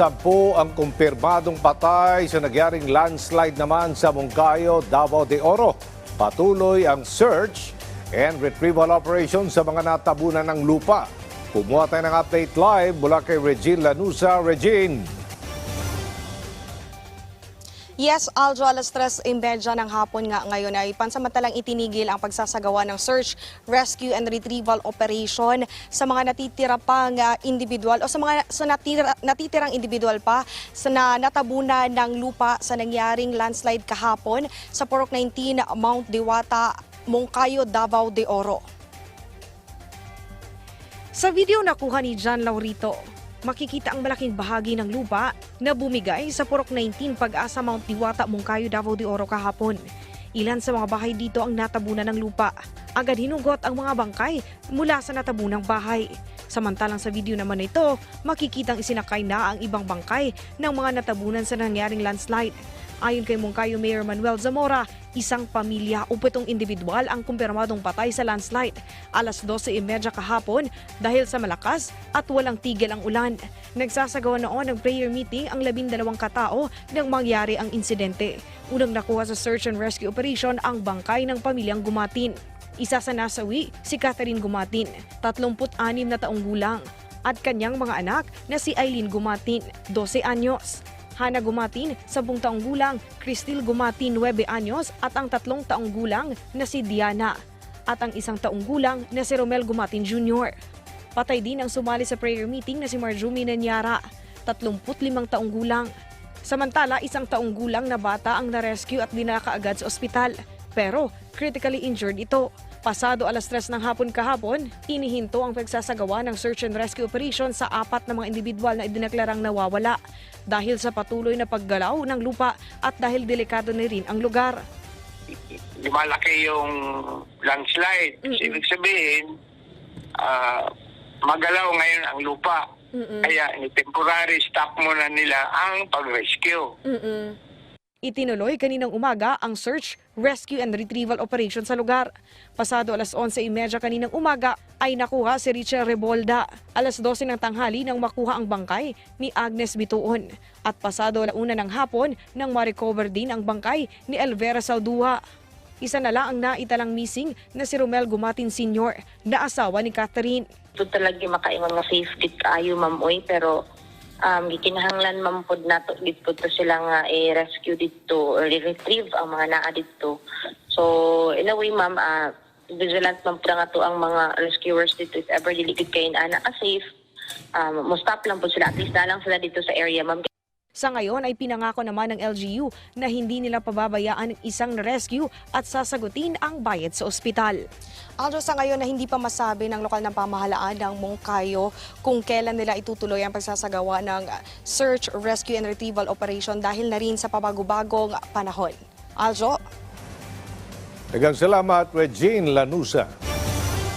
Sampu ang kumpirmadong patay sa nagyaring landslide naman sa Moncayo, Davao de Oro. Patuloy ang search and retrieval operation sa mga natabunan ng lupa. Kumuha tayo ng update live mula kay Regine Lanusa. Regine. Yes, Aljo, alas 3.30 ng hapon nga ngayon ay pansamantalang itinigil ang pagsasagawa ng search, rescue and retrieval operation sa mga natitira pang individual o sa mga sa natira, natitirang individual pa sa na natabunan ng lupa sa nangyaring landslide kahapon sa Purok 19 Mount Diwata, Moncayo, Davao de Oro. Sa video nakuha ni John Laurito, makikita ang malaking bahagi ng lupa na bumigay sa Purok 19 Pag-asa Mount Diwata, Moncayo, Davao de Oro kahapon. Ilan sa mga bahay dito ang natabunan ng lupa. Agad hinugot ang mga bangkay mula sa natabunang bahay. Samantalang sa video naman na ito, makikitang isinakay na ang ibang bangkay ng mga natabunan sa nangyaring landslide. Ayon kay Moncayo Mayor Manuel Zamora, isang pamilya o pitong individual ang kumpirmadong patay sa landslide. Alas 12.30 kahapon dahil sa malakas at walang tigil ang ulan. Nagsasagawa noon ng prayer meeting ang labindalawang katao nang mangyari ang insidente. Unang nakuha sa search and rescue operation ang bangkay ng pamilyang gumatin. Isa sa nasawi, si Catherine Gumatin, 36 na taong gulang, at kanyang mga anak na si Eileen Gumatin, 12 anyos. Hana Gumatin, 10 taong gulang, Cristil Gumatin, 9 anyos, at ang tatlong taong gulang na si Diana, at ang isang taong gulang na si Romel Gumatin Jr. Patay din ang sumali sa prayer meeting na si Marjumi Nanyara, 35 taong gulang. Samantala, isang taong gulang na bata ang na-rescue at dinala kaagad sa ospital. Pero critically injured ito. Pasado alas 3 ng hapon kahapon, inihinto ang pagsasagawa ng search and rescue operation sa apat na mga individual na idineklarang nawawala dahil sa patuloy na paggalaw ng lupa at dahil delikado na rin ang lugar. lumalaki yung landslide. Mm-mm. Ibig sabihin, ah, magalaw ngayon ang lupa. Kaya temporary stop muna nila ang pag-rescue. Itinuloy kaninang umaga ang search, rescue and retrieval operation sa lugar. Pasado alas 11.30 kaninang umaga ay nakuha si Richard Rebolda. Alas 12 ng tanghali nang makuha ang bangkay ni Agnes Bituon. At pasado alauna ng hapon nang ma-recover din ang bangkay ni Elvera Saldua. Isa na lang ang naitalang missing na si Romel Gumatin Sr. na asawa ni Catherine. ito talaga makaingon nga safety kaayo ma'am oy pero um gikinahanglan man pod nato dito to sila nga i-rescue dito or i-retrieve ang mga naa dito. So in a way ma'am ah, vigilant man pud nga to ang mga rescuers dito if ever dili gid kay ana ka safe. Um, mo stop lang po sila at least na lang sila dito sa area ma'am Sa ngayon ay pinangako naman ng LGU na hindi nila pababayaan ang isang na-rescue at sasagutin ang bayad sa ospital. Aldo, sa ngayon na hindi pa masabi ng lokal ng pamahalaan ng Moncayo kung kailan nila itutuloy ang pagsasagawa ng search, rescue and retrieval operation dahil na rin sa pabago-bagong panahon. Aljo? Dagang salamat, Regine Lanusa.